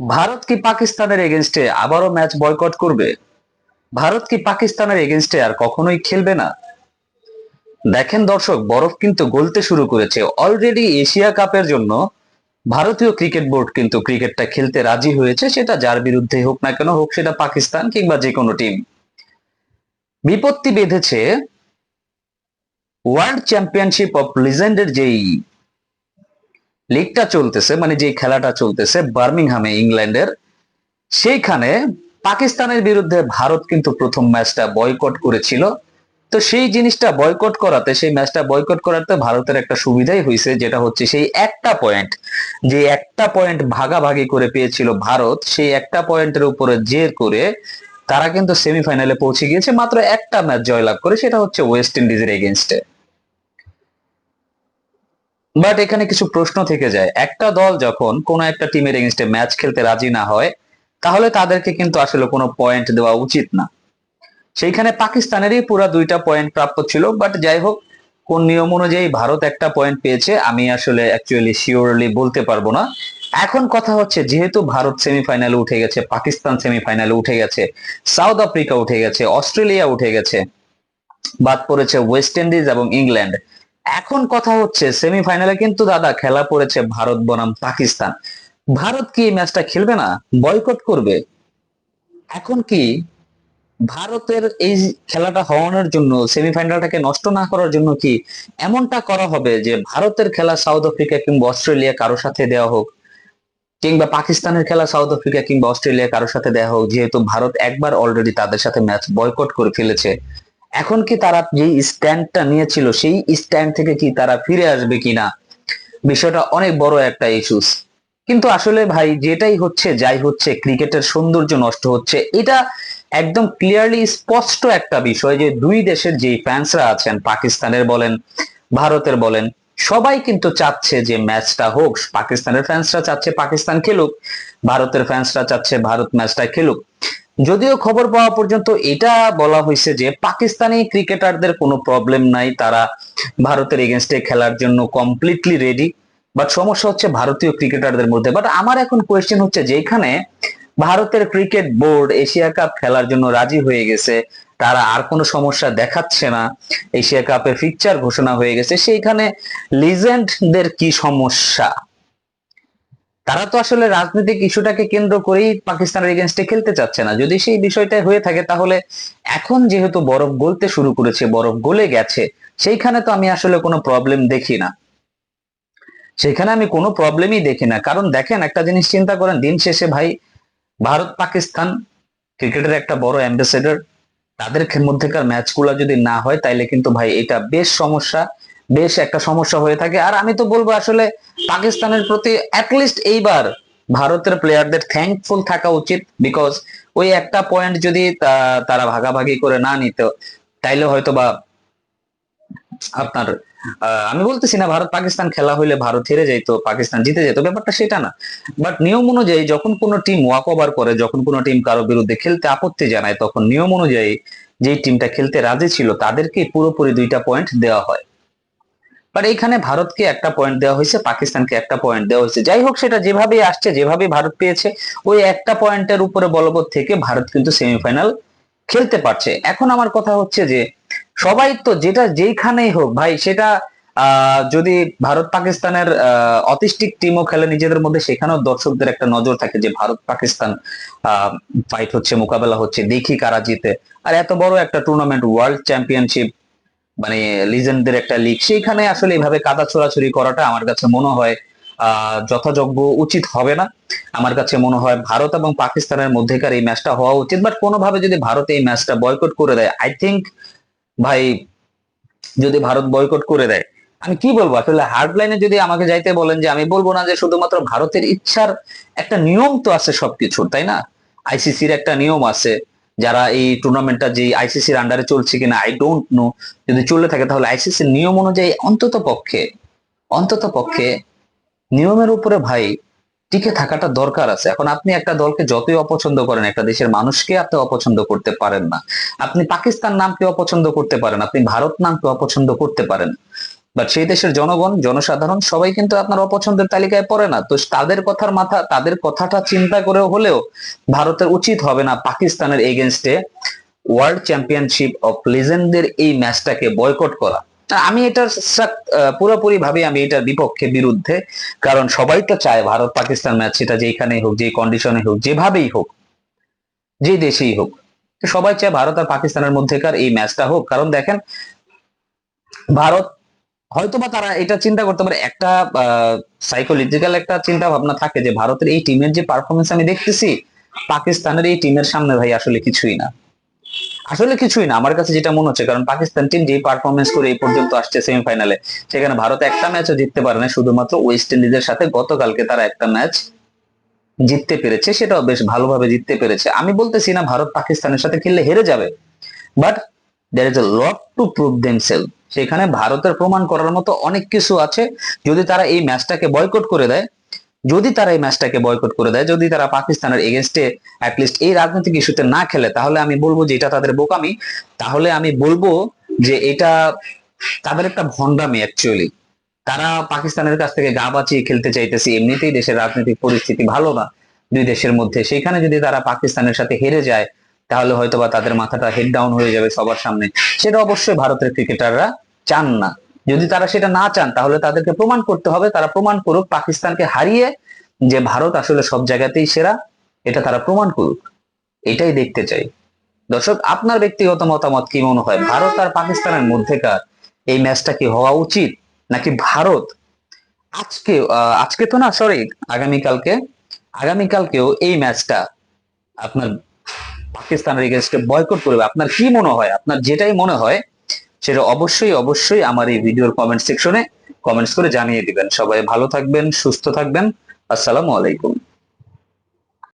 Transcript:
ভারত কি পাকিস্তানের এগেনস্টে আবারও ম্যাচ বয়কট করবে? ভারত কি পাকিস্তানের এগেনস্টে আর কখনোই খেলবে না? দেখেন দর্শক, বরফ কিন্তু গলতে শুরু করেছে। অলরেডি এশিয়া কাপের জন্য ভারতীয় ক্রিকেট বোর্ড কিন্তু ক্রিকেটটা খেলতে রাজি হয়েছে, সেটা যার বিরুদ্ধে হোক না কেন হোক, সেটা পাকিস্তান কিংবা যে কোনো টিম বিপত্তি বেঁধেছে ওয়ার্ল্ড চ্যাম্পিয়নশিপ অফ লিজেন্ডের যেই লিগটা চলতেছে মানে যে খেলাটা চলতেছে বার্মিংহামে ইংল্যান্ডের, সেইখানে পাকিস্তানের বিরুদ্ধে ভারত কিন্তু প্রথম ম্যাচটা বয়কট করেছিল। তো সেই জিনিসটা বয়কট করাতে, সেই ম্যাচটা বয়কট করাতে ভারতের একটা সুবিধাই হয়েছে যেটা হচ্ছে সেই একটা পয়েন্ট। যে একটা পয়েন্ট ভাগাভাগি করে পেয়েছিল ভারত, সেই একটা পয়েন্টের উপরে জের করে তারা কিন্তু সেমিফাইনালে পৌঁছে গিয়েছে, মাত্র একটা ম্যাচ জয়লাভ করে, সেটা হচ্ছে ওয়েস্ট ইন্ডিজের এগেনস্টে বাট এখানে কিছু প্রশ্ন থেকে যায়। একটা দল যখন কোনো একটা টিমের এগেনস্টে ম্যাচ খেলতে রাজি না হয়, তাহলে তাদেরকে কিন্তু আসলে কোনো পয়েন্ট দেওয়া উচিত না। সেইখানে পাকিস্তানেরই পুরো দুইটা পয়েন্ট প্রাপ্য ছিল বাট যাই হোক, কোন নিয়ম অনুযায়ী ভারত একটা পয়েন্ট পেয়েছে, আমি আসলে অ্যাকচুয়ালি শিওরলি বলতে পারব না। এখন কথা হচ্ছে, যেহেতু ভারত সেমিফাইনালে উঠে গেছে, পাকিস্তান সেমিফাইনালে উঠে গেছে সাউথ আফ্রিকা উঠে গেছে অস্ট্রেলিয়া উঠে গেছে, বাদ পড়েছে ওয়েস্ট ইন্ডিজ এবং ইংল্যান্ড এখন কথা হচ্ছে সেমিফাইনালে কিন্তু দাদা খেলা পড়েছে ভারত, বনাম, পাকিস্তান। ভারত কি এই ম্যাচটা খেলবে না? বয়কট করবে। এখন কি ভারতের এই খেলাটা হওয়ানোর জন্য সেমিফাইনালটাকে নষ্ট না করার জন্য কি এমনটা করা হবে যে ভারতের খেলা সাউথ আফ্রিকা কিংবা অস্ট্রেলিয়া কারোর সাথে দেওয়া হোক, কিংবা পাকিস্তানের খেলা সাউথ আফ্রিকা কিংবা অস্ট্রেলিয়া কারোর সাথে দেওয়া হোক, যেহেতু ভারত একবার অলরেডি তাদের সাথে ম্যাচ বয়কট করে ফেলেছে। এখন কি তারা যে স্ট্যান্ডটা নিয়েছিল, সেই স্ট্যান্ড থেকে কি তারা ফিরে আসবে কিনা? বিষয়টা অনেক বড় একটা ইস্যুস কিন্তু আসলে ভাই, যেটাই হচ্ছে, যাই হচ্ছে, ক্রিকেটের সৌন্দর্য নষ্ট হচ্ছে, এটা একদম ক্লিয়ারলি স্পষ্ট একটা বিষয় যে দুই দেশের যে ফ্যান্সরা আছেন, পাকিস্তানের বলেন, ভারতের বলেন, সবাই কিন্তু চাচ্ছে যে ম্যাচটা হোক, পাকিস্তানের ফ্যান্সরা চাচ্ছে পাকিস্তান খেলুক, ভারতের ফ্যান্সরা চাচ্ছে ভারত ম্যাচটা খেলুক। যদিও খবর পাওয়া পর্যন্ত এটা বলা হয়েছে যে পাকিস্তানি ক্রিকেটারদের কোনো প্রবলেম নাই, তারা ভারতের এগেনস্টে খেলার জন্য কমপ্লিটলি রেডি বাট সমস্যা হচ্ছে ভারতীয় ক্রিকেটারদের মধ্যে। বাট আমার এখন কোয়েশ্চেন হচ্ছে যেখানে ভারতের ক্রিকেট বোর্ড এশিয়া কাপ খেলার জন্য রাজি হয়ে গেছে, তারা আর কোনো সমস্যা দেখাচ্ছে না এশিয়া কাপের ফিকচার ঘোষণা হয়ে গেছে, সেইখানে লিজেন্ডদের কি সমস্যা? তারা তো আসলে রাজনৈতিক ইস্যুটাকে কেন্দ্র করেই পাকিস্তানের এগেনস্টে খেলতে চাচ্ছে না। যদি সেই বিষয়টা হয়ে থাকে, তাহলে এখন যেহেতু বরফ গলতে শুরু করেছে, বরফ গলে গেছে, সেইখানে তো আমি আসলে কোনো প্রবলেম দেখি না। সেখানে আমি কোনো প্রবলেমই দেখি না। কারণ দেখেন, একটা জিনিস চিন্তা করেন, দিন শেষে ভাই, ভারত, পাকিস্তান ক্রিকেটের একটা বড় অ্যাম্বাসেডর তাদের মধ্যেকার ম্যাচগুলো যদি না হয়, তাইলে কিন্তু ভাই এটা বেশ সমস্যা। বেশ একটা সমস্যা হয়ে থাকে। আর আমি তো বলব আসলে পাকিস্তানের প্রতি অ্যাটলিস্ট এইবার ভারতের প্লেয়ারদের থ্যাঙ্কফুল থাকা উচিত। বিকজ ওই একটা পয়েন্ট যদি তারা ভাগাভাগি করে না নিত, তাইলে হয়তো বা আপনার আমি বলতেছি না ভারত পাকিস্তান খেলা হইলে ভারত হেরে যাইতো, পাকিস্তান জিতে যেত ব্যাপারটা সেটা না। বাট নিয়ম অনুযায়ী যখন কোনো টিম ওয়াক ওভার করে, যখন কোনো টিম কারও বিরুদ্ধে খেলতে আপত্তি জানায়, তখন নিয়ম অনুযায়ী যেই টিমটা খেলতে রাজি ছিল তাদেরকে পুরোপুরি দুইটা পয়েন্ট দেওয়া হয়। বাট এইখানে ভারতকে একটা পয়েন্ট দেওয়া হয়েছে, পাকিস্তানকে একটা পয়েন্ট দেওয়া হয়েছে। যাই হোক, সেটা যেভাবে আসছে যেভাবে ভারত পেয়েছে, ওই একটা পয়েন্টের উপরে বলবৎ থেকে ভারত কিন্তু সেমিফাইনাল খেলতে পারছে। এখন আমার কথা হচ্ছে যে, সবাই তো যেটা যেইখানেই হোক, ভাই, সেটা যদি ভারত পাকিস্তানের অটিস্টিক টিমও খেলে নিজেদের মধ্যে, সেখানেও দর্শকদের একটা নজর থাকে যে, ভারত পাকিস্তান ফাইট হচ্ছে, মোকাবেলা হচ্ছে, দেখি কারা জিতে। আর এত বড় একটা টুর্নামেন্ট ওয়ার্ল্ড চ্যাম্পিয়নশিপ মানে লিজেন্ডদের একটা লিগ সেইখানে আসলে এভাবে কাদা ছোড়াছুরি করাটা আমার কাছে মনে হয় যথাযোগ্য উচিত হবে না। আমার কাছে মনে হয় ভারত এবং পাকিস্তানের মধ্যেকার এই ম্যাচটা হওয়া উচিত। বাট কোনোভাবে যদি ভারত এই ম্যাচটা বয়কট করে দেয় আই থিংক ভাই, যদি ভারত বয়কট করে দেয়, আমি কি বলব? আসলে হার্ড লাইনে যদি আমাকে যাইতে বলেন যে, আমি বলব না যে শুধুমাত্র ভারতের ইচ্ছার একটা নিয়ম তো আছে সবকিছুর, তাই না? আইসিসির একটা নিয়ম আছে। যারা এই টুর্নামেন্টটা যে আইসিসির আন্ডারে চলছে কিনা আই ডোন্ট নো যদি চলে থাকে, তাহলে আইসিসির নিয়ম অনুযায়ী অন্তত পক্ষে অন্তত পক্ষে নিয়মের উপরে ভাই টিকে থাকাটা দরকার আছে। এখন আপনি একটা দলকে যতই অপছন্দ করেন, একটা দেশের মানুষকে আপনি অপছন্দ করতে পারেন না। আপনি পাকিস্তান নামকে অপছন্দ করতে পারেন, আপনি ভারত নামকে অপছন্দ করতে পারেন। বাট সেই দেশের জনগণ, জনসাধারণ সবাই কিন্তু আপনার অপছন্দের তালিকায় পড়ে না। তো তাদের কথার মাথা, তাদের কথাটা চিন্তা করেও হলেও ভারতের উচিত হবে না পাকিস্তানের এগেনস্টে ওয়ার্ল্ড চ্যাম্পিয়নশিপ অফ লিজেন্ডদের এই ম্যাচটাকে বয়কট করা। আমি এটার পুরোপুরি ভাবে আমি এটার বিপক্ষে বিরুদ্ধে। কারণ সবাই তো চায় ভারত পাকিস্তান ম্যাচ সেটা যেখানেই হোক যে কন্ডিশনে হোক, যেভাবেই হোক, যে দেশেই হোক। সবাই চায় ভারত আর পাকিস্তানের মধ্যেকার এই ম্যাচটা হোক। কারণ দেখেন, ভারত হয়তোবা তারা এটা চিন্তা করতে পারে। একটা সাইকোলজিক্যাল একটা চিন্তা ভাবনা থাকে যে ভারতের এই টিমের যে পারফরমেন্স আমি দেখতেছি, পাকিস্তানের এই টিমের সামনে ভাই আসলে কিছুই না। আসলে কিছুই না, আমার কাছে যেটা মনে হচ্ছে, কারণ পাকিস্তান টিম যে পারফরমেন্স করে এই পর্যন্ত আসছে সেমিফাইনালে সেখানে ভারত একটা ম্যাচও জিততে পারে না শুধুমাত্র ওয়েস্ট ইন্ডিজের সাথে গতকালকে তারা একটা ম্যাচ জিততে পেরেছে, সেটাও বেশ ভালোভাবে জিততে পেরেছে। আমি বলতেছি না ভারত পাকিস্তানের সাথে খেললে হেরে যাবে but there is a lot to prove themselves সেখানে ভারতের প্রমাণ করার মতো অনেক কিছু আছে। যদি তারা এই ম্যাচটাকে বয়কট করে দেয়, যদি তারা এই ম্যাচটাকে বয়কট করে দেয়, যদি তারা পাকিস্তানের এগেনস্টে অ্যাটলিস্ট এই রাজনৈতিক ইস্যুতে না খেলে, তাহলে আমি বলব যে এটা তাদের বোকামি। তাহলে আমি বলব যে এটা তাদের একটা ভণ্ডামি অ্যাকচুয়ালি তারা পাকিস্তানের কাছ থেকে গা বাঁচিয়ে খেলতে চাইতেছে, এমনিতেই দেশের রাজনৈতিক পরিস্থিতি ভালো না দুই দেশের মধ্যে। সেখানে যদি তারা পাকিস্তানের সাথে হেরে যায় তাহলে হয়তোবা তাদের মাথাটা হেড ডাউন হয়ে যাবে সবার সামনে। সেটা অবশ্যই ভারতের ক্রিকেটাররা চান না। যদি তারা সেটা না চান, তাহলে তাদেরকে প্রমাণ করতে হবে। তারা প্রমাণ করুক পাকিস্তানকে হারিয়ে যে ভারত আসলে সব জায়গাতেই সেরা, এটা তারা প্রমাণ করুক। এটাই দেখতে চাই। দর্শক, আপনার ব্যক্তিগত মতামত কি মনে হয়? ভারত আর পাকিস্তানের মধ্যেকার এই ম্যাচটা কি হওয়া উচিত, নাকি ভারত আজকে আজকে তো না সরি আগামীকালকে, আগামীকালকেও এই ম্যাচটা আপনার পাকিস্তানের এগেনস্টে বয়কট করবে। আপনার কি মনে হয়? আপনার যেটাই মনে হয়, সেটা অবশ্যই অবশ্যই আমার এই ভিডিওর কমেন্ট সেকশনে কমেন্টস করে জানিয়ে দিবেন। সবাই ভালো থাকবেন, সুস্থ থাকবেন। আসসালামু আলাইকুম।